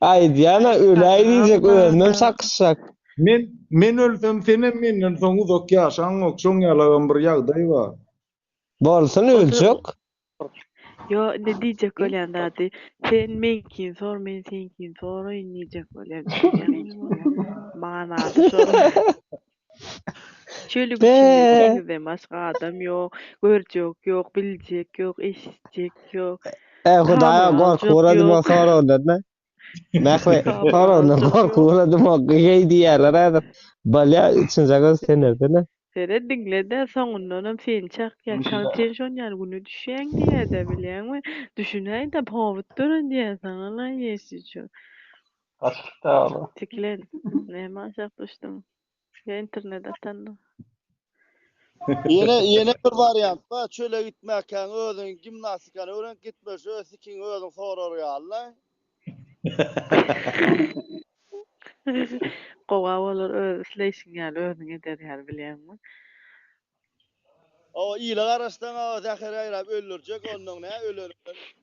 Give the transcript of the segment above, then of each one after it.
Ay Diana öyle diyecek öğrenmem saksak. Men men ölsem senem menden soň uzak ýaşaň okşoň ýalagan bir ýagdaý bar. Bolsun ölçek. Yo ne diyecek ölen dadi. Sen menkin sor men senkin sor oynayacak ölen. Soru. Şöyle bir şey de başka adam yok, görecek yok, bilecek yok, eşitecek yok. E Hudaýa Tamam, gork çok uğradım çok gork yok. uğradım o gey diýerler adam. Balya için zaga senerde ne? Sere dinle de sonundan hem sen çak ya çak sen şon yani bunu düşen diye de bilen mi? Düşüney de pavut durun diye sana lan yesici. Açıkta oğlum. Tiklen. Ne maşak düştüm. Ya internet atandım. Yine yine bir varyant var. Çöle gitmekken özün gimnastikanı öğren gitmiş. Özükin özün sorar ya Allah. Qowa olur özleşin yani özün eder yani bilen mi? O iyile karıştan o zahir ayrab öldürecek onun ne ölür.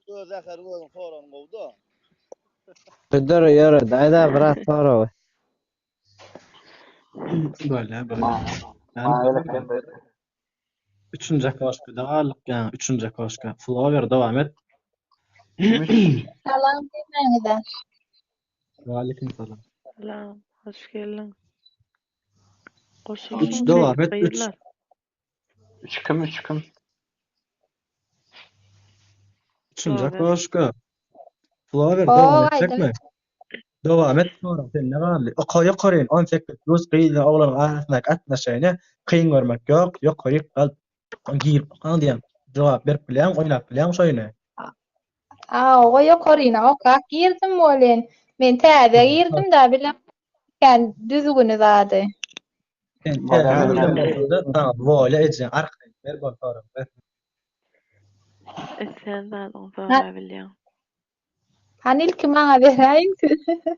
O zahir özün soran kovdu. Dur yürü dayda bırak sonra. Böyle böyle. Üçüncü koşku dağılık yani üçüncü koşku. Flower devam et. Salam demeňizler. Aleyküm selam. Selam. Hoş geldin. Koşun. Üç devam et, üç. Hayırlar. Üç kım üç kım. Üçüncü Flower. devam haydi. edecek mi? Devam et sonra sen ne var? O kaya karayın 18 göz kıyıda oğlan arasındaki atma şeyine kıyın görmek yok. Yok koyup kal. Giyip kan diyen. Cevap ver bilen oynap bilen şöyle. Aa, o yok orina, o kak girdim bolen. Men täze girdim da bilen ken düzgünü zady. Sen Tamam, sen- tamam. Tamam böyle edeceksin. Arkayı ver bak sonra. ver. E sen zaten sonra biliyorsun. Han ilki maňa beräýin.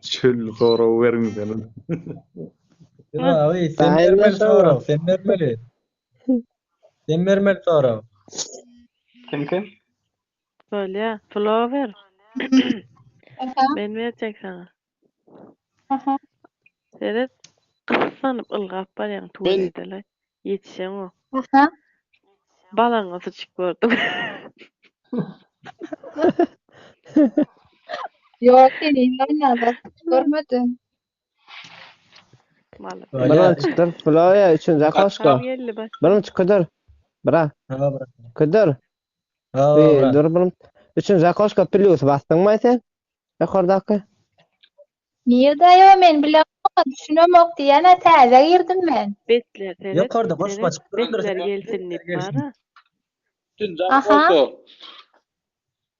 Çöl sonra bermeden. Ya oy sen sonra. sonra. Sen vermeli. Sen vermeli sonra. Kim kim? Böyle ya. Flower. Aha, Ben verecek sana. aha. Seret kıssanıp ılgap var yani tuvalete lan. Yetişen o. Aha. Balana sıçık gördüm. Yok, sen inanmaz. Görmedim. Bana üçüncü koşku. Yerli bak. Bana çıkıdır. Bırak. Ha bırak. Kıdır. Bunun. Üçüncü koşku plus bastın mı sen? Yukarıdaki. Nirde yo men bilen düşünemok diýene täze girdim men. Betler seret. Yukarıda öldür Betler seni. gelsin Gelsin. var ha. Aha.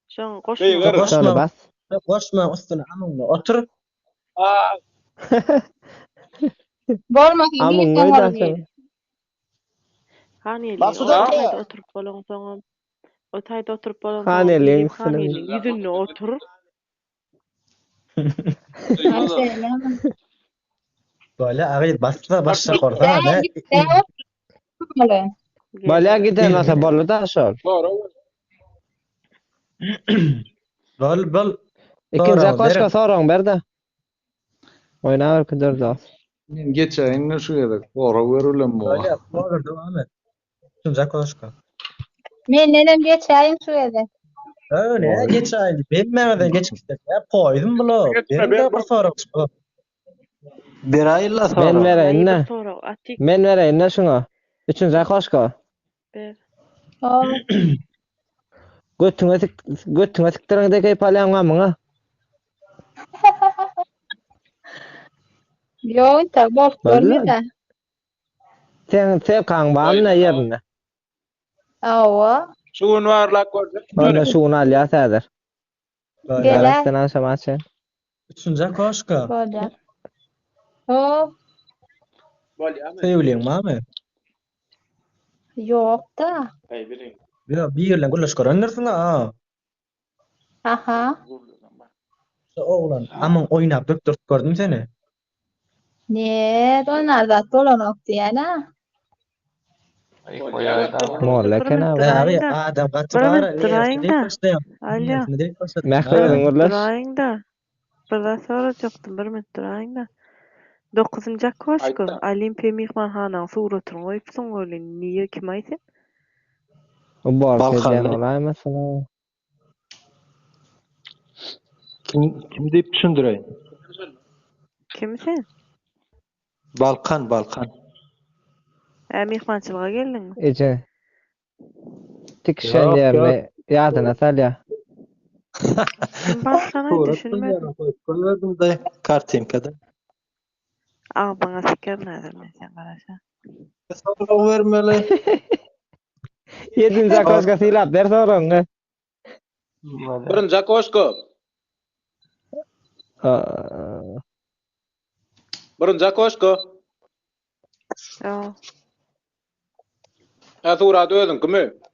Hey, koşma. Koşma. Bas. Koşma üstüne amınla otur. Bolmasyn Amın bir öyle soňar sen. Haneli. Bak, O Sudan tayda gel. oturup bolon soňam. O tayda oturup bolon Haneli, soňam. sinem. Haneli. Yüzünle otur. Böyle ağayı bastı başla korda ne? Bolen. Balya gider nasıl bolu da sor. Bol bol. İkinci koşku verin. sorun berdi. Oyna ver kıdır da. Men geçäýin şu ýerde gora görülen bu. Böyle flower devam et. Üçüncü koşku. Men nenem geçäýin şu ýerde. Öyle geç aydı. Ben mevden geç gittim. Ya koydum bunu. Ben de bir soru çıktı. Bir ayla sonra. Ben vereyim ne? Men vereyim ne şuna. Üçüncü koşku. ber. O, Götüňe tik götüňe tikdirňdeki palyan gamyňa. yo, ta bol görmedi. Sen sen kaň bamna ýerine. Awa. Şuun var la gördük. Ona şuun al ya sadır. Gele. Sana samaçın. Üçüncü koşka. Bolya. Hop. Bolya mı? Sevliyim mami. Yok da. Hey birin. Ya bir yerden güllaş görendirsin ha. Aha. Oğlan, amın oynap döktürt gördüm seni. Ne, donar da dolanok diyene. Durayın da. adam kaçı Bana var. bir durayın da. Da. Bana soracaktım bir minut durayın da. 9-njy koşku Olimpiya mehmanhanasyň suratyn goýupsyň öyle niýe kim aýsyn? O bar kelgen olay mesela. Kim, kim deyip düşündüreyin? Kim sen? Balkan, Balkan. Ä mehmançylyga geldiňmi? Eje. Tikşen ýerine ýadyna sal ýa. Başlany düşünmedim. Gördüm de kartinkada. Aa bana fikir nädir mi sen garaşa. Soraw bermeli. Ýedim zakoşga silap der soraňga. Birin zakoşko. Birin zakoşko. Ja. eða þú ræðat öðungum upp